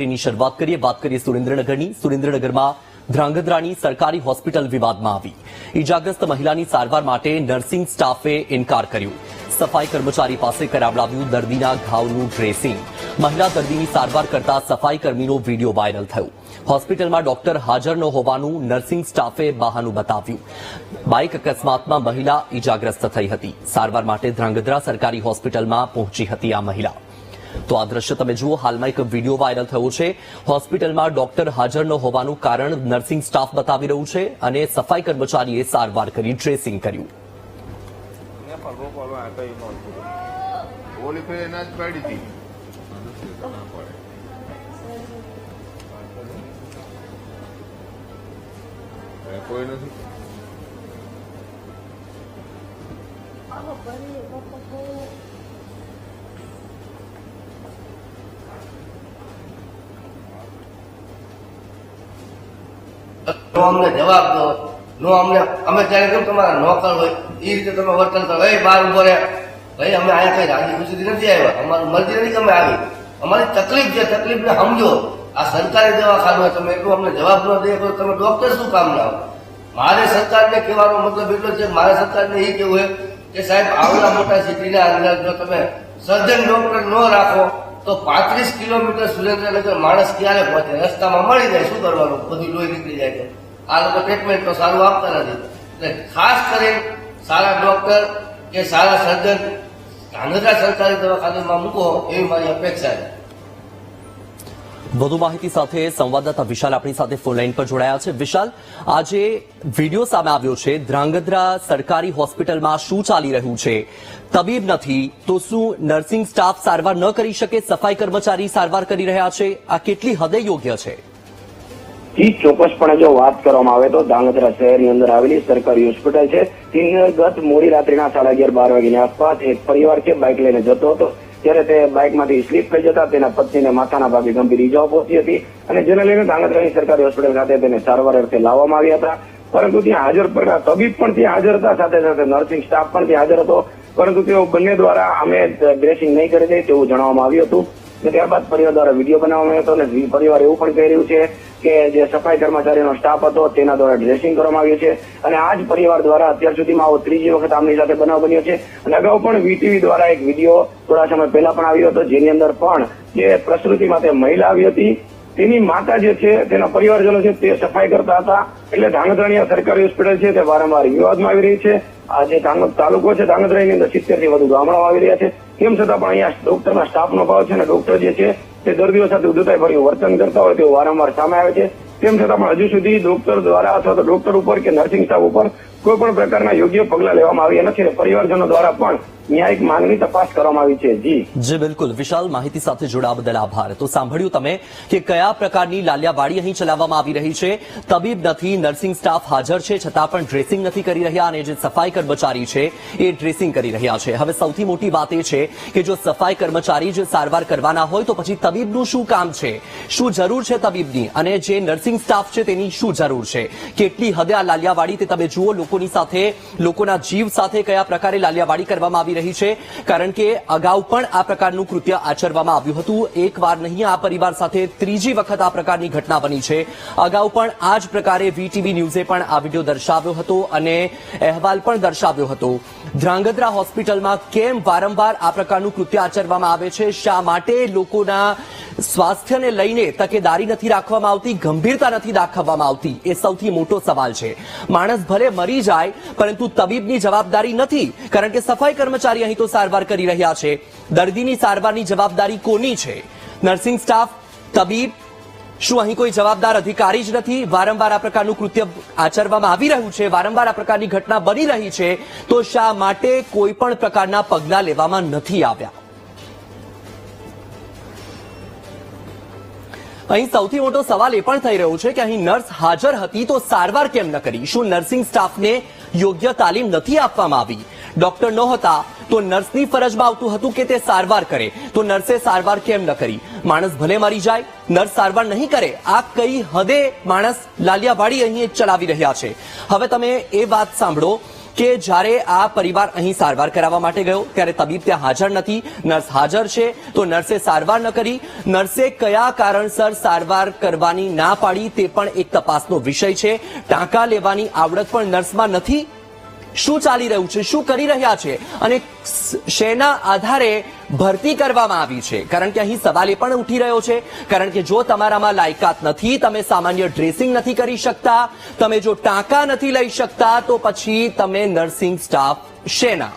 ની શરૂઆત કરીએ, વાત કરીએ સુરેન્દ્રનગરની. સુરેન્દ્રનગરમાં ધ્રાંગધ્રાની સરકારી હોસ્પિટલ વિવાદમાં આવી. ઈજાગ્રસ્ત મહિલાની સારવાર માટે નર્સિંગ સ્ટાફે ઇનકાર કર્યો. સફાઈ કર્મચારી પાસે કરાવડાવ્યું દર્દીના ઘાવનું ડ્રેસિંગ. મહિલા દર્દીની સારવાર કરતા સફાઈ કર્મીનો વીડિયો વાયરલ થયો. હોસ્પિટલમાં ડોક્ટર હાજર ન હોવાનું નર્સિંગ સ્ટાફે બહાનું બતાવ્યું. બાઇક અકસ્માતમાં મહિલા ઈજાગ્રસ્ત થઈ હતી. સારવાર માટે ધ્રાંગધ્રા સરકારી હોસ્પિટલમાં પહોંચી હતી આ મહિલા. તો આ દ્રશ્ય તમે જુઓ, હાલમાં એક વીડિયો વાયરલ થયો છે. હોસ્પિટલમાં ડોક્ટર હાજર ન હોવાનું કારણ નર્સિંગ સ્ટાફ બતાવી રહ્યું છે અને સફાઈ કર્મચારીએ સારવાર કરી ડ્રેસિંગ કર્યું. કોઈ નથી પાડી હતી એ કોઈ નથી નો અમને જવાબ દો. નો અમને, અમે ત્યારે કેમ તમારા નોકર હોય? એ રીતે તમે વર્તન કરો. એ બાર ઊભો રહે. ભાઈ, અમે અહીંયા કઈ રાજી ખુશીથી નથી આવ્યા. અમારી મરજી નથી અમે આવી અમારી તકલીફ છે, તકલીફને સમજો. આ સરકારી દવાખાનું તમે એટલું અમને જવાબ ન દે તો તમે ડોક્ટર શું કામ ના મારે સરકારને કહેવાનો મતલબ એટલો છે, મારે સરકારને એ કહેવું કે સાહેબ, આવડા મોટા સિટીના અંદર જો તમે સર્જન ડોક્ટર ન રાખો. તો પાંત્રીસ કિલોમીટર સુરેન્દ્રનગર માણસ ક્યારે પહોંચે? રસ્તામાં મળી જાય, શું કરવાનું? બધી લોહી નીકળી જાય છે. આ લોકો ટ્રીટમેન્ટ તો સારું આપતા નથી. એટલે ખાસ કરીને સારા ડોક્ટર કે સારા સર્જન ગાંધીધામ સરકારી દવાખાનામાં મૂકો, એવી મારી અપેક્ષા છે. વધુ માહિતી સાથે સંવાદદાતા વિશાલ આપણી સાથે ફોન લાઈન પર જોડાયા છે. વિશાલ, આજે વીડિયો સામે આવ્યો છે, ધ્રાંગધ્રા સરકારી હોસ્પિટલમાં શું ચાલી રહ્યું છે? તબીબ નથી, તો શું નર્સિંગ સ્ટાફ સારવાર ન કરી શકે, સફાઈ કર્મચારી સારવાર કરી રહ્યા છે? આ કેટલી હદે યોગ્ય છે? જી, ચોક્કસપણે જો વાત કરવામાં આવે તો ધ્રાંગધ્રા શહેરની અંદર આવેલી સરકારી હોસ્પિટલ છે. તેની ગત મોડી રાત્રિના સાડા અગિયાર બાર વાગ્યાની આસપાસ એક પરિવાર છે, બાઇક લઈને જતો હતો. ત્યારે તે બાઇકમાંથી સ્લીપ થઈ જતા તેના પત્નીને માથાના ભાગે ગંભીર ઇજાઓ પહોંચી હતી અને જેને લઈને ધાંગધ્રાની સરકારી હોસ્પિટલ ખાતે તેને સારવાર અર્થે લાવવામાં આવ્યા હતા. પરંતુ ત્યાં હાજર પડેલા તબીબ પણ ત્યાં હાજર હતા, સાથે સાથે નર્સિંગ સ્ટાફ પણ ત્યાં હાજર હતો. પરંતુ તેઓ બંને દ્વારા અમે ડ્રેસિંગ નહીં કરી દે તેવું જણાવવામાં આવ્યું હતું. ત્યારબાદ પરિવાર દ્વારા વીડિયો બનાવવામાં આવ્યો હતો અને પરિવાર એવું પણ કહી રહ્યું છે કે જે સફાઈ કર્મચારીનો સ્ટાફ હતો, તેના દ્વારા ડ્રેસિંગ કરવામાં આવ્યું છે. અને આ જ પરિવાર દ્વારા અત્યાર સુધીમાં આવો ત્રીજી વખત આમની સાથે બનાવ બન્યો છે. અને અગાઉ પણ વીટીવી દ્વારા એક વીડિયો થોડા સમય પહેલા પણ આવ્યો હતો, જેની અંદર પણ જે પ્રસૃતિ માટે મહિલા આવી હતી, તેની માતા જે છે, તેના પરિવારજનો છે, તે સફાઈ કરતા હતા. એટલે ધાંગધ્રાણીયા સરકારી હોસ્પિટલ છે, તે વારંવાર વિવાદમાં આવી રહી છે. આ જે તાલુકો છે, ધાંગધ્રાની અંદર સિત્તેરથી વધુ ગામડાઓ આવી રહ્યા છે. તેમ છતાં પણ અહીંયા ડોક્ટરના સ્ટાફનો ભાવ છે અને ડોક્ટર જે છે તે દર્દીઓ સાથે ઉદ્ધતાઈ ભર્યું વર્તન કરતા હોય તેઓ વારંવાર સામે આવે છે. તેમ છતાં પણ હજુ સુધી ડોક્ટર દ્વારા અથવા તો ડોક્ટર ઉપર કે નર્સિંગ સ્ટાફ ઉપર કોઈ પણ પ્રકારના યોગ્ય પગલાં લેવામાં આવ્યા નથી અને પરિવારજનો દ્વારા પણ ન્યાયિક માંગની તપાસ કરવામાં આવી છે. જી. જી, બિલકુલ. વિશાલ માહિતી સાથે જોડાવા બદલ આભાર. તો સાંભળ્યું તમે કે કયા પ્રકારની લાલિયાવાડી અહીં ચલાવવામાં આવી રહી છે? તબીબ નથી, નર્સિંગ સ્ટાફ હાજર છે, છતાં પણ ડ્રેસિંગ નથી કરી રહ્યા અને જે સફાઈ કર્મચારી છે, એ ડ્રેસિંગ કરી રહ્યા છે. હવે સૌથી મોટી વાત એ છે કે જો સફાઈ કર્મચારી જે સારવાર કરવાના હોય તો પછી તબીબનું શું કામ છે? શું જરૂર છે તબીબની? અને જે નર્સિંગ સ્ટાફ છે તેની શું જરૂર છે? કેટલી હદે આ લાલિયાવાડી? તે તમે જુઓ, લોકોની સાથે, લોકોના જીવ સાથે કયા પ્રકારે લાલિયાવાડી કરવામાં આવી રહી છે. કારણ કે અગાઉ પણ આ પ્રકારનું કૃત્ય આચરવામાં આવ્યું હતું. એકવાર નહીં, આ પરિવાર સાથે ત્રીજી વખત આ પ્રકારની ઘટના બની છે. અગાઉ પણ આ જ પ્રકારે વીટીવી ન્યૂઝે પણ આ વીડિયો દર્શાવ્યો હતો અને અહેવાલ પણ દર્શાવ્યો હતો. ધ્રાંગધ્રા હોસ્પિટલમાં કેમ વારંવાર આ પ્રકારનું કૃત્ય આચરવામાં આવે છે? શા માટે લોકોના સ્વાસ્થ્યને લઈને તકેદારી નથી રાખવામાં આવતી, ગંભીરતા નથી દાખવવામાં આવતી, એ સૌથી મોટો સવાલ છે. માણસ ભલે મરી જાય, પરંતુ તબીબની જવાબદારી નથી, કારણ કે સફાઈ કર્મચારી અહીં તો સારવાર કરી રહ્યા છે. દર્દીની સારવારની જવાબદારી કોની છે? નર્સિંગ સ્ટાફ, તબીબ, શું અહીં કોઈ જવાબદાર અધિકારી જ નથી? વારંવાર આ પ્રકારનું કૃત્ય આચરવામાં આવી રહ્યું છે, વારંવાર આ પ્રકારની ઘટના બની રહી છે, તો શા માટે કોઈ પણ પ્રકારના પગલાં લેવામાં નથી આવ્યા? અહીં સૌથી મોટો સવાલ એ પણ થઈ રહ્યો છે કે અહીં નર્સ હાજર હતી તો સારવાર કેમ ન કરી? શું નર્સિંગ સ્ટાફને યોગ્ય તાલીમ નથી આપવામાં આવી? ડોક્ટર ન હતા તો નર્સની ફરજમાં આવતું હતું કે તે સારવાર કરે. તો નર્સે સારવાર કેમ ન કરી? માણસ ભલે મરી જાય, નર્સ સારવાર નહીં કરે. આ કઈ હદે માણસ લાલિયાવાડી અહીં ચલાવી રહ્યા છે? હવે તમે એ વાત સાંભળો. કે જ્યારે આ પરિવાર અહીં સારવાર કરાવવા માટે ગયો, ત્યારે તબીબ ત્યાં હાજર નથી, નર્સ હાજર છે, તો નર્સે સારવાર ન કરી. નર્સે કયા કારણસર સારવાર કરવાની ના પાડી તે પણ એક તપાસનો વિષય છે. ટાંકા લેવાની આવડત પણ નર્સમાં નથી. શું ચાલી રહ્યું છે, શું કરી રહ્યા છે અને શેના આધારે ભરતી કરવામાં આવી છે? કારણ કે અહીં સવાલ એ પણ ઉઠી રહ્યો છે, કારણ કે જો તમારામાં લાયકાત નથી, તમે સામાન્ય ડ્રેસિંગ નથી કરી શકતા, તમે જો ટાંકા નથી લઈ શકતા, તો પછી તમે નર્સિંગ સ્ટાફ શેના?